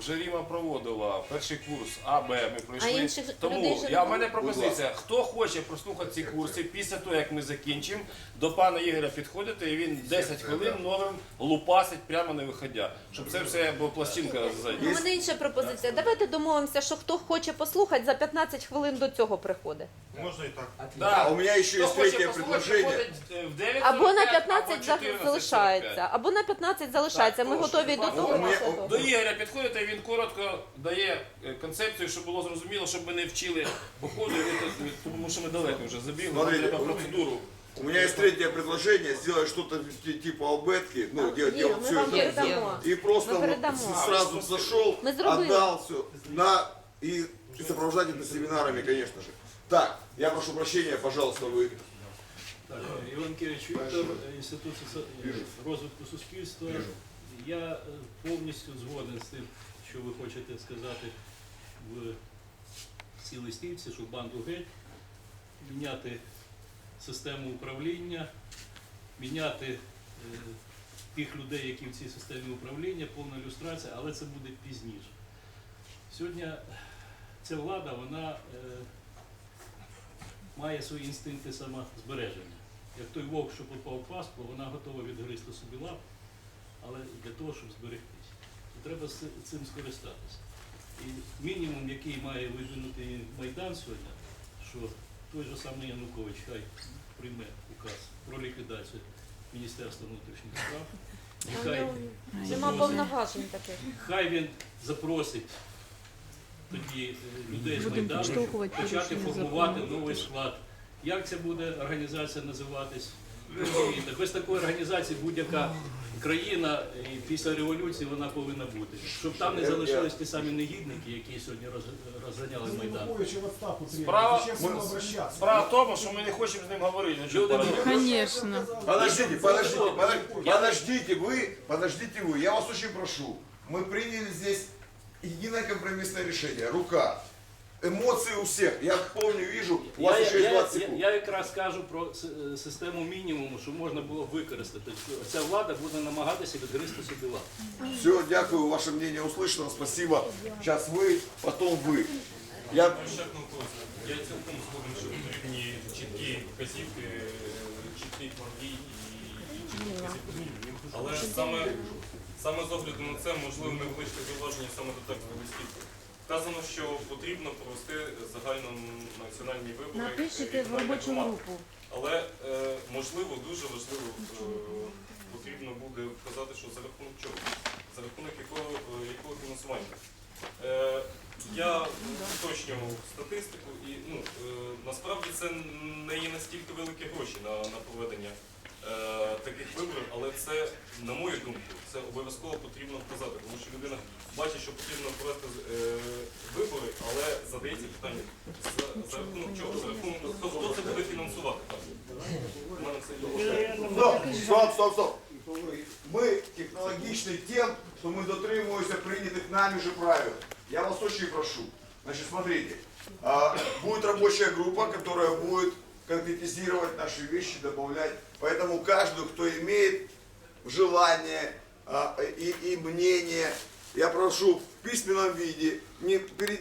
Вже Ріма проводила перший курс А, Б, ми пройшли. А інших Тому людей я, в мене пропозиція, хто хоче прослухати ці курси після того, як ми закінчимо, до пана Ігоря підходити, і він 10 хвилин новим лупасить прямо не виходя. Щоб це все, бо пластинка У ззаді. мене інша пропозиція. Давайте домовимося, що хто хоче послухати, за 15 хвилин до цього приходить. Можно и так. Да. У меня еще есть третье предложение. в 9.45 Або на 15 за- 14.45. залишається, або на 15 залишається. Ми готові до того. Того. До Ігоря підходите, він коротко дає е, концепцію, щоб було зрозуміло, щоб ми не вчили по ходу, і ви тут- тому що ми далеко вже забігли, нам Смотрите, треба у- процедуру. У меня есть третье предложение, сделать что-то ти- типа обетки, ну, делать, Ні, делать ми все вам это. передамо. И просто Мы вот передамо. с- сразу зашел, Мы сделали. отдал все. На, и, и сопровождать это семинарами, конечно же. Так, я прошу прощения, пожалуйста, вы. Так, Іван Кирич Віктор, Інститут соці- розвитку суспільства. Я е, повністю згоден з тим, що ви хочете сказати в цій листівці, що банду геть, міняти систему управління, міняти е, тих людей, які в цій системі управління, повна ілюстрація, але це буде пізніше. Сьогодні ця влада, вона е, має свої інстинкти самозбереження. Як той вовк, що попав в пастку, вона готова відгризти собі лап, але для того, щоб зберегтися. То треба цим скористатися. І мінімум, який має видвинути Майдан сьогодні, що той же самий Янукович хай прийме указ про ліквідацію Міністерства внутрішніх справ. І хай, Нема повноважень таких. хай він запросить тоді е, людей з Майдану почати формувати новий склад. Як це буде організація називатись? Ви розумієте, без такої організації будь-яка країна і після революції вона повинна бути. Щоб там не залишились ті самі негідники, які сьогодні роз- розганяли Майдан. Януковича в отставку требует. Справа- Зачем с ним обращаться? Справа в тому, що ми не хочемо з ним говорити. Ну, Люди чому Конечно. Подождите, подождите, подождите, подождите вы, подождите вы, я вас очень прошу. Мы приняли здесь единое компромиссное решение, рука. Эмоции у всех, я помню, вижу, у вас Я, еще есть я, 20 я, секунд. я якраз кажу про с- е, систему мінімуму, що можна було використати. Ця влада буде намагатися відгризти собі лапу. Все, дякую, ваше мнение услышано, спасибо. Сейчас вы, потом вы. Я Я цілком згоден, що потрібні чіткі вказівки, чіткий план дій і чіткі вказівки. Але саме, саме з огляду на це, можливо, невеличке зауваження саме до тексту листівки. Вказано, що потрібно провести загальнонаціональні вибори. Напишите в робочу групу. Але е, можливо, дуже важливо е, потрібно буде вказати, що за рахунок чого, за рахунок якого, е, якого фінансування. Я уточнював статистику і ну, насправді це не є настільки великі гроші на, на проведення таких виборів, але це, на мою думку, це обов'язково потрібно вказати, тому що людина бачить, що потрібно провести е, вибори, але задається питання, за, за рахунок чого, за рахунок хто, хто це буде фінансувати. Так? У мене це є. Стоп, стоп, стоп, стоп. Мы технологичны тем, что мы дотримываемся принятых нами же правил. Я вас очень прошу. Значит, смотрите, а, будет рабочая группа, которая будет конкретизировать наши вещи, добавлять. Поэтому каждый, кто имеет желание а, и, и мнение, я прошу в письменном виде, не перед